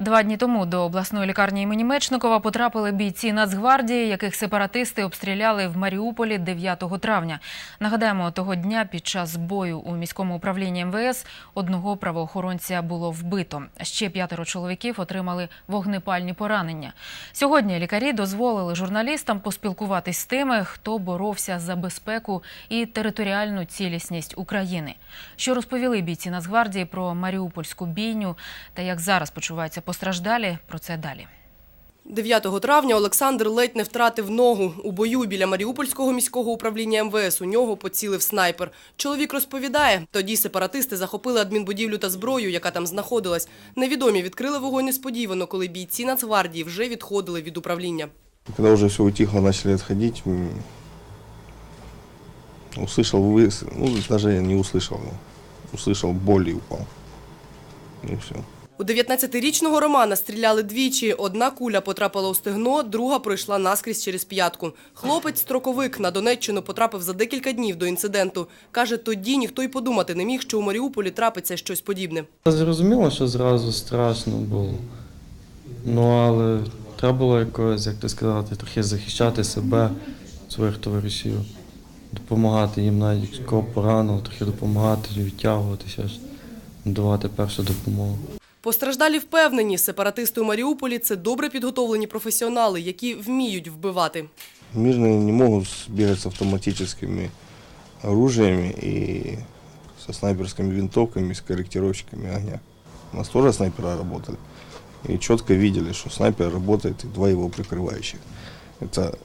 Два дні тому до обласної лікарні імені Мечникова потрапили бійці Нацгвардії, яких сепаратисти обстріляли в Маріуполі 9 травня. Нагадаємо, того дня під час бою у міському управлінні МВС одного правоохоронця було вбито. Ще п'ятеро чоловіків отримали вогнепальні поранення. Сьогодні лікарі дозволили журналістам поспілкуватись з тими, хто боровся за безпеку і територіальну цілісність України. Що розповіли бійці Нацгвардії про Маріупольську бійню та як зараз почуваються постраждалі, про це далі. 9 травня Олександр ледь не втратив ногу. У бою біля Маріупольського міського управління МВС у нього поцілив снайпер. Чоловік розповідає, тоді сепаратисти захопили адмінбудівлю та зброю, яка там знаходилась. Невідомі відкрили вогонь несподівано, коли бійці Нацгвардії вже відходили від управління. Когда уже все утихло, начали отходить, м, услышал вы, ну даже я не услышал, услышал боль и упал. И все. У 19-річного Романа стріляли двічі. Одна куля потрапила у стегно, друга пройшла наскрізь через п'ятку. Хлопець строковик на Донеччину потрапив за декілька днів до інциденту. Каже, тоді ніхто й подумати не міг, що у Маріуполі трапиться щось подібне. Зрозуміло, що зразу страшно було. Ну, але треба було якось, як то сказати, трохи захищати себе, своїх товаришів, допомагати їм навіть кого поранило, трохи допомагати, відтягуватися, давати першу допомогу. Постраждалі впевнені, сепаратисти у Маріуполі – це добре підготовлені професіонали, які вміють вбивати. Мирные не могут бегать с автоматическими оружиями и со снайперскими винтовками, с корректировщиками огня. У нас тоже снайпера работали. И четко видели, что снайпер работает и два его прикрывающих. Это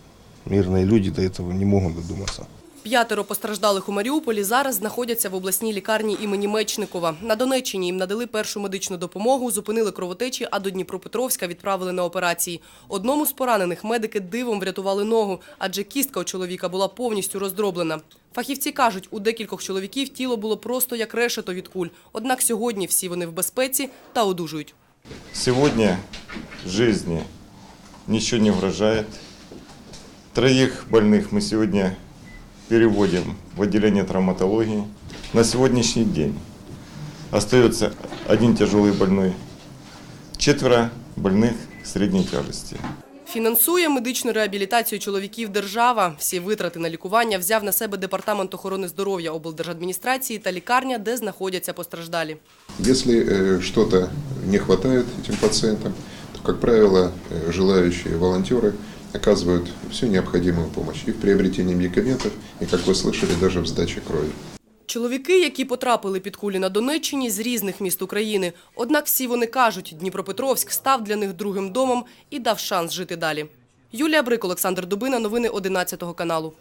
мирные люди до этого не могут додуматься. П'ятеро постраждалих у Маріуполі зараз знаходяться в обласній лікарні імені Мечникова. На Донеччині їм надали першу медичну допомогу, зупинили кровотечі, а до Дніпропетровська відправили на операції. Одному з поранених медики дивом врятували ногу, адже кістка у чоловіка була повністю роздроблена. Фахівці кажуть, у декількох чоловіків тіло було просто як решето від куль. Однак сьогодні всі вони в безпеці та одужують. Сегодня жизни ничего не угрожает. Троих больных мы сегодня переводим в отделение травматологии. На сегодняшний день остается один тяжелый больной, четверо больных средней тяжести. Фінансує медичну реабілітацію чоловіків держава. Всі витрати на лікування взяв на себе Департамент охорони здоров'я облдержадміністрації та лікарня, де знаходяться постраждалі. Если э, что-то не хватает этим пациентам, то, как правило, э, желающие волонтеры оказывают всю необходимую помощь и в приобретении медикаментов, и, как вы слышали, даже в сдаче крови. Чоловіки, які потрапили під кулі на Донеччині з різних міст України. Однак всі вони кажуть, Дніпропетровськ став для них другим домом і дав шанс жити далі. Юлія Брик, Олександр Дубина. Новини 11 каналу.